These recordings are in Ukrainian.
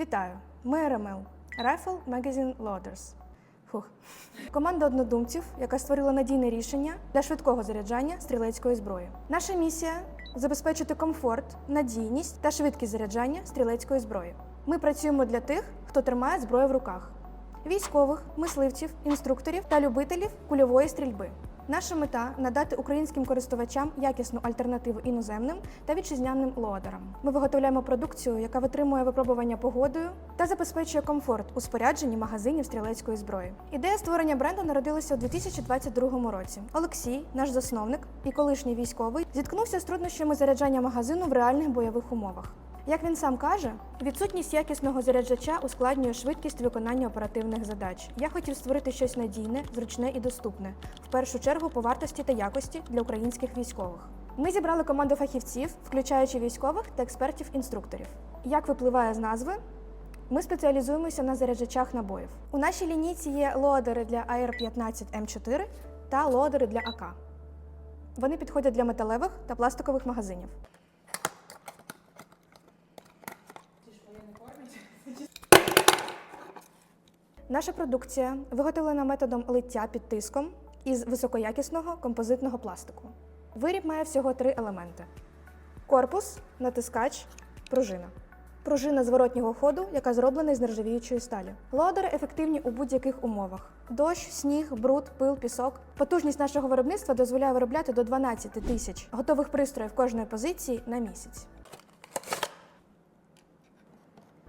Вітаю! Ми РМЛ Rifle Magazine Loaders. Фух. Команда однодумців, яка створила надійне рішення для швидкого заряджання стрілецької зброї. Наша місія забезпечити комфорт, надійність та швидкість заряджання стрілецької зброї. Ми працюємо для тих, хто тримає зброю в руках: військових, мисливців, інструкторів та любителів кульової стрільби. Наша мета надати українським користувачам якісну альтернативу іноземним та вітчизняним лоадерам. Ми виготовляємо продукцію, яка витримує випробування погодою та забезпечує комфорт у спорядженні магазинів стрілецької зброї. Ідея створення бренду народилася у 2022 році. Олексій, наш засновник і колишній військовий, зіткнувся з труднощами заряджання магазину в реальних бойових умовах. Як він сам каже, відсутність якісного заряджача ускладнює швидкість виконання оперативних задач. Я хотів створити щось надійне, зручне і доступне, в першу чергу по вартості та якості для українських військових. Ми зібрали команду фахівців, включаючи військових та експертів-інструкторів. Як випливає з назви, ми спеціалізуємося на заряджачах набоїв. У нашій лінійці є лоадери для AR-15М4 та лоадери для АК. Вони підходять для металевих та пластикових магазинів. Наша продукція виготовлена методом лиття під тиском із високоякісного композитного пластику. Виріб має всього три елементи: корпус, натискач, пружина. Пружина зворотнього ходу, яка зроблена із нержавіючої сталі. Лодери ефективні у будь-яких умовах: дощ, сніг, бруд, пил, пісок. Потужність нашого виробництва дозволяє виробляти до 12 тисяч готових пристроїв кожної позиції на місяць.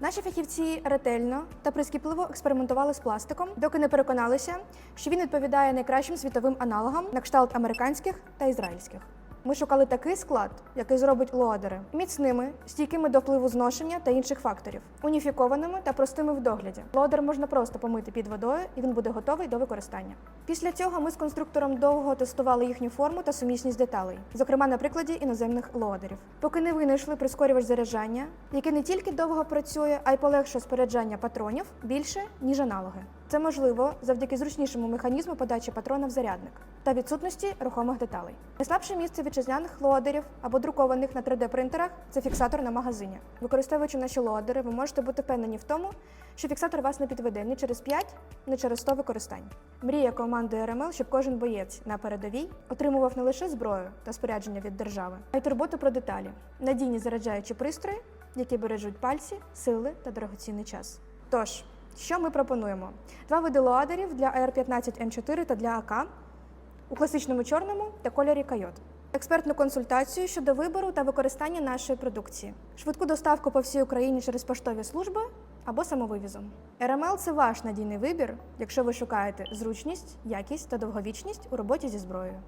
Наші фахівці ретельно та прискіпливо експериментували з пластиком, доки не переконалися, що він відповідає найкращим світовим аналогам на кшталт американських та ізраїльських. Ми шукали такий склад, який зробить лоадери міцними, стійкими до впливу зношення та інших факторів, уніфікованими та простими в догляді. Лоадер можна просто помити під водою, і він буде готовий до використання. Після цього ми з конструктором довго тестували їхню форму та сумісність деталей, зокрема на прикладі іноземних лоадерів, поки не винайшли прискорювач заряджання, який не тільки довго працює, а й полегшує споряджання патронів більше ніж аналоги. Це можливо завдяки зручнішому механізму подачі патрона в зарядник та відсутності рухомих деталей. Найслабше місце вітчизняних лоадерів або друкованих на 3D-принтерах це фіксатор на магазині. Використовуючи наші лоадери, ви можете бути впевнені в тому, що фіксатор вас не підведе ні через 5, ні через 100 використань. Мрія команди РМЛ, щоб кожен боєць на передовій отримував не лише зброю та спорядження від держави, а й турботу про деталі, надійні заряджаючі пристрої, які бережуть пальці, сили та дорогоцінний час. Тож, що ми пропонуємо? Два види лоадерів для AR-15М4 та для АК у класичному чорному та кольорі Койот. Експертну консультацію щодо вибору та використання нашої продукції, швидку доставку по всій Україні через поштові служби або самовивізом. РМЛ це ваш надійний вибір, якщо ви шукаєте зручність, якість та довговічність у роботі зі зброєю.